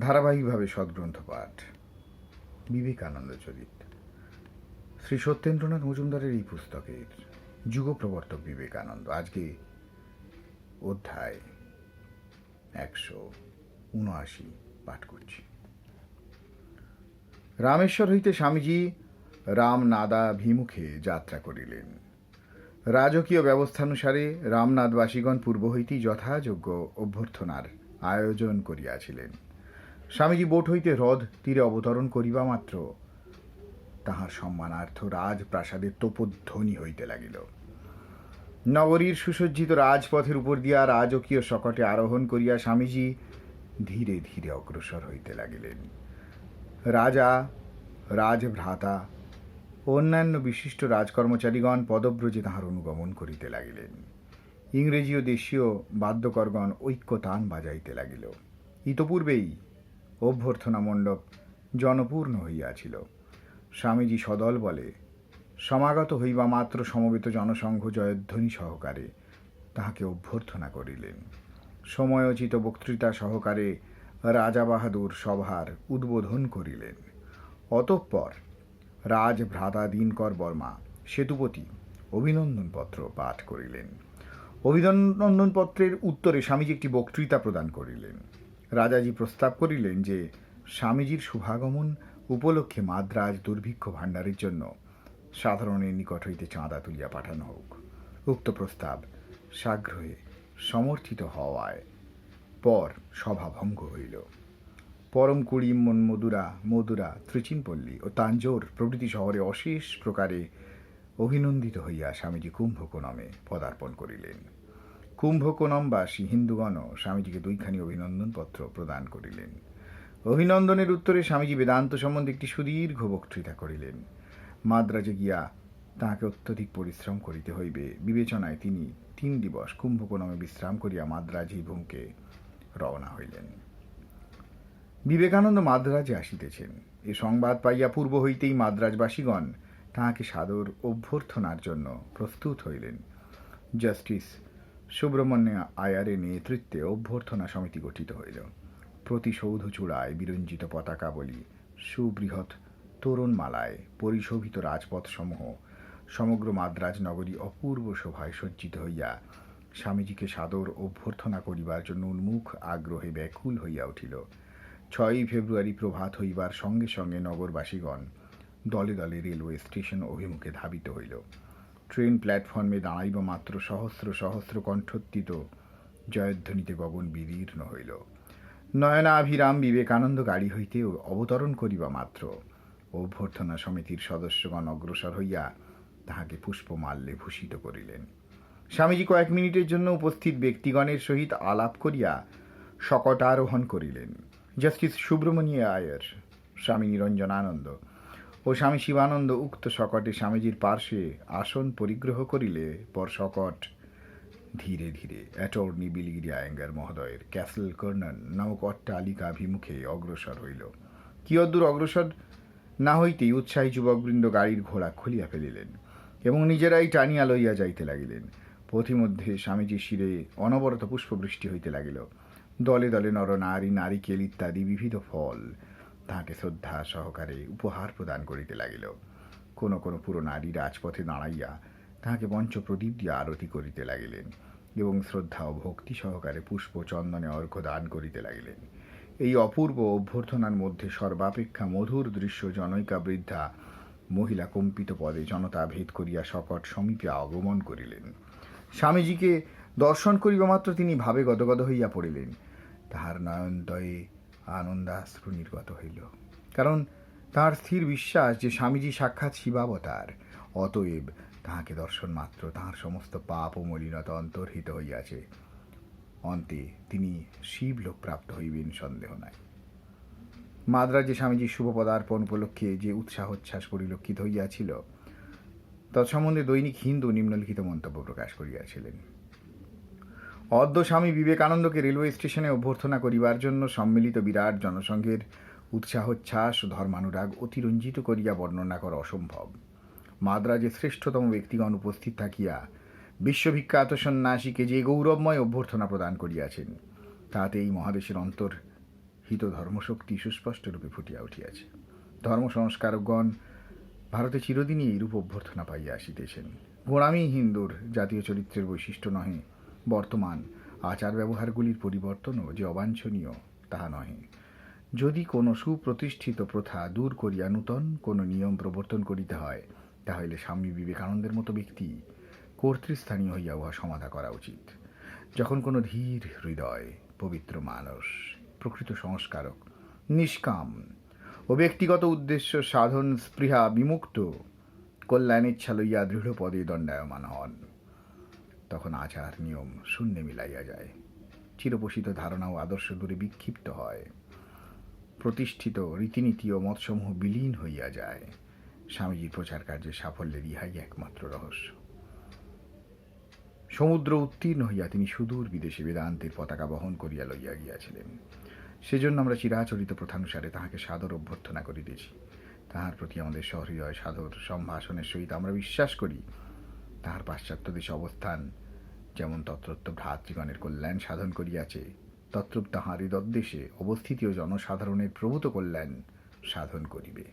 ধারাবাহিকভাবে সদ্গ্রন্থ পাঠ বিবেকানন্দ চরিত। শ্রী সত্যেন্দ্রনাথ মজুমদারের এই পুস্তকের যুগ প্রবর্তক বিবেকানন্দ। আজকে অধ্যায় একশো উনআশি পাঠ করছি। রামেশ্বর হইতে স্বামীজি রামনাদা ভিমুখে যাত্রা করিলেন। রাজকীয় ব্যবস্থানুসারে রামনাথবাসীগণ পূর্ব হইতেই যথাযোগ্য অভ্যর্থনার আয়োজন করিয়াছিলেন। স্বামীজি বোট হইতে হ্রদ তীরে অবতরণ করিবা মাত্র। তাহার সম্মানার্থ রাজপ্রাসাদের তোপধ্বনি হইতে লাগিল। নগরীর সুসজ্জিত রাজপথের উপর দিয়া রাজকীয় শকটে আরোহণ করিয়া স্বামীজি ধীরে ধীরে অগ্রসর হইতে লাগিলেন। রাজা, রাজভ্রাতা অন্যান্য বিশিষ্ট রাজকর্মচারীগণ পদব্রজে তাহার অনুগমন করিতে লাগিলেন। ইংরেজি ও দেশীয় বাদ্যকরগণ ঐক্যতান বাজাইতে লাগিল। ইতপূর্বেই অভ্যর্থনা মণ্ডপ জনপূর্ণ হইয়াছিল। স্বামীজি সদল বলে, সমাগত হইবা মাত্র সমবেত জনসংঘ জয়ধ্বনি সহকারে। তাহাকে অভ্যর্থনা করিলেন। সময়োচিত বক্তৃতা সহকারে রাজা বাহাদুর সভার উদ্বোধন করিলেন। অতঃপর রাজভ্রাতা দিনকর বর্মা সেতুপতি অভিনন্দন পত্র পাঠ করিলেন। অভিনন্দন পত্রের উত্তরে স্বামীজি একটি বক্তৃতা প্রদান করিলেন। রাজাজি প্রস্তাব করিলেন যে, স্বামীজির শুভাগমন উপলক্ষে মাদ্রাজ দুর্ভিক্ষ ভাণ্ডারের জন্য সাধারণের নিকট হইতে চাঁদা তুলিয়া পাঠানো হোক। উক্ত প্রস্তাব সাগ্রহে সমর্থিত হওয়ায় পর সভা ভঙ্গ হইল পরমকুড়ি মদুরা মদুরা ত্রিচিনপল্লী ও তাঞ্জোর প্রভৃতি শহরে অশেষ প্রকারে অভিনন্দিত হইয়া স্বামীজি কুম্ভকোণমে পদার্পণ করিলেন। কুম্ভকোণমবাসী হিন্দুগণও স্বামীজিকে দুইখানি অভিনন্দন পত্র প্রদান করিলেন। অভিনন্দনের উত্তরে স্বামীজি বেদান্ত সম্বন্ধে একটি সুদীর্ঘ বক্তৃতা করিলেন। মাদ্রাজে গিয়া তাহাকে অত্যধিক পরিশ্রম করিতে হইবে। বিবেচনায় তিনি তিন দিবস কুম্ভকোণমে বিশ্রাম করিয়া মাদ্রাজি ভূমকে রওনা হইলেন। বিবেকানন্দ মাদ্রাজে আসিতেছেন। এ সংবাদ পাইয়া পূর্ব হইতেই মাদ্রাজবাসীগণ তাহাকে সাদর অভ্যর্থনার জন্য প্রস্তুত হইলেন। জাস্টিস সুব্রহ্মণ্য আয়ারের নেতৃত্বে অভ্যর্থনা সমিতি গঠিত হইল। প্রতি সৌধ চূড়ায় বিরঞ্জিত পতাকাবলী সুবৃহৎ তোরণমালায় পরিশোভিত রাজপথসমূহ, সমগ্র মাদ্রাজ নগরী অপূর্ব শোভায় সজ্জিত হইয়া স্বামীজিকে সাদর অভ্যর্থনা করিবার জন্য উন্মুখ আগ্রহে ব্যাকুল হইয়া উঠিল। ছয়ই ফেব্রুয়ারি প্রভাত হইবার সঙ্গে সঙ্গে নগরবাসীগণ দলে দলে রেলওয়ে স্টেশন অভিমুখে ধাবিত হইল। ট্রেন প্ল্যাটফর্মে দাঁড়াইব মাত্র সহস্র সহস্র কণ্ঠোত্থিত। জয়ধ্বনিতে গগন বিদীর্ণ হইল। নয়নাভিরাম বিবেকানন্দ গাড়ি হইতে অবতরণ করিবা মাত্র। অভ্যর্থনা সমিতির সদস্যগণ অগ্রসর হইয়া তাহাকে পুষ্পমাল্যে ভূষিত করিলেন। স্বামীজি কয়েক মিনিটের জন্য উপস্থিত ব্যক্তিগণের সহিত আলাপ করিয়া শকটারোহণ করিলেন। জাস্টিস সুব্রমণিয় আয়ার স্বামী নিরঞ্জনানন্দ ও স্বামী শিবানন্দ উক্ত শকটে স্বামীজির পার্শ্বে আসন পরিগ্রহ করিলে পর শকট। ধীরে ধীরে অ্যাটর্নি বিলিগিরি আয়েঙ্গার মহোদয়ের ক্যাসেল কর্নন নামক অট্টালিকাভিমুখে অগ্রসর হইল। কিয়দ্দূর অগ্রসর! না হইতেই উৎসাহী যুবকবৃন্দ গাড়ির ঘোড়া খুলিয়া ফেলিলেন এবং নিজেরাই টানিয়া লইয়া যাইতে লাগিলেন। পথিমধ্যে স্বামীজির শিরে অনবরত পুষ্পবৃষ্টি হইতে লাগিল। দলে দলে নর নারী, নারিকেল ইত্যাদি বিবিধ ফল তাহাকে শ্রদ্ধা সহকারে উপহার প্রদান করিতে লাগিল। কোনো কোনো পুরো নারী রাজপথে দাঁড়াইয়া তাহাকে পঞ্চপ্রদীপ দিয়ে আরতি করিতে লাগিলেন এবং শ্রদ্ধা ও ভক্তি সহকারে পুষ্প চন্দনে অর্ঘ্য দান করিতে লাগিলেন। এই অপূর্ব অভ্যর্থনার মধ্যে সর্বাপেক্ষা মধুর দৃশ্য জনৈকা বৃদ্ধা মহিলা কম্পিত পদে জনতা ভেদ করিয়া শকট সমীপে আগমন করিলেন। স্বামীজিকে দর্শন করিবামাত্র তিনি ভাবে গদগদ হইয়া পড়িলেন। তাহার নয়নদয়ে আনন্দাশ্রু নির্গত হইল। কারণ তাহার স্থির বিশ্বাস যে স্বামীজি সাক্ষাৎ শিবাবতার, অতএব তাহাকে দর্শন মাত্র, তাহার সমস্ত পাপ ও মলিনতা অন্তর্হিত হইয়াছে। অন্তে তিনি শিবলোক প্রাপ্ত হইবেন, সন্দেহ নাই। মাদ্রাজে স্বামীজির শুভ পদার্পণ উপলক্ষে যে উৎসাহোচ্ছ্বাস পরিলক্ষিত হইয়াছিল তৎসম্বন্ধে দৈনিক হিন্দু নিম্নলিখিত মন্তব্য প্রকাশ করিয়াছিলেন। অদ্য স্বামী বিবেকানন্দকে রেলওয়ে স্টেশনে অভ্যর্থনা করিবার জন্য সম্মিলিত বিরাট জনসংঘের উৎসাহোচ্ছ্বাস, ধর্মানুরাগ অতিরঞ্জিত করিয়া বর্ণনা করা অসম্ভব। মাদ্রাজে শ্রেষ্ঠতম ব্যক্তিগণ উপস্থিত থাকিয়া বিশ্ববিখ্যাত সন্ন্যাসীকে যে গৌরবময় অভ্যর্থনা প্রদান করিয়াছেন তাহাতে এই মহাদেশের অন্তর হিত ধর্মশক্তি সুস্পষ্টরূপে ফুটিয়া উঠিয়াছে। ধর্ম সংস্কারকগণ ভারতে চিরদিনই এইরূপ অভ্যর্থনা পাইয়া আসিতেছেন। গোড়ামি হিন্দুর জাতীয় চরিত্রের বৈশিষ্ট্য নহে বর্তমান আচার ব্যবহারগুলির পরিবর্তনও যে অবাঞ্ছনীয়, তাহা নহে। যদি কোনো সুপ্রতিষ্ঠিত প্রথা দূর করিয়া নূতন কোনো নিয়ম প্রবর্তন করিতে হয়, তাহলে স্বামী বিবেকানন্দের মতো ব্যক্তি কর্তৃস্থানীয় হইয়া উহা সমাধা করা উচিত। যখন কোনো ধীর হৃদয়, পবিত্র মানস, প্রকৃত সংস্কারক, নিষ্কাম ও ব্যক্তিগত উদ্দেশ্য সাধন স্পৃহা বিমুক্ত, কল্যাণেচ্ছা লইয়া দৃঢ় পদে দণ্ডায়মান হন। তখন আচার, নিয়ম শূন্যে মিলাইয়া যায়। চিরপোষিত ধারণা ও আদর্শ দূরে বিক্ষিপ্ত হয়। প্রতিষ্ঠিত রীতিনীতি ও মতসমূহ বিলীন হইয়া যায়। স্বামীজির প্রচার কার্যের সাফল্যের ইহাই একমাত্র রহস্য। সমুদ্র উত্তীর্ণ হইয়া তিনি সুদূর বিদেশে বেদান্তের পতাকা বহন করিয়া লইয়া গিয়াছিলেন। সেজন্য আমরা চিরাচরিত প্রথানুসারে তাহাকে সাদর অভ্যর্থনা করিতেছি। তাহার প্রতি আমাদের সহৃদয় সাদর সম্ভাষণের সহিত আমরা বিশ্বাস করি তাহার পাশ্চাত্য দেশে অবস্থান। যেমন তত্রত্ব ভ্রাতৃগণের কল্যাণ সাধন করিয়াছে তত্রূপ তাহার হৃদদ্দেশে অবস্থিতীয় জনসাধারণের প্রভূত কল্যাণ সাধন করিবে।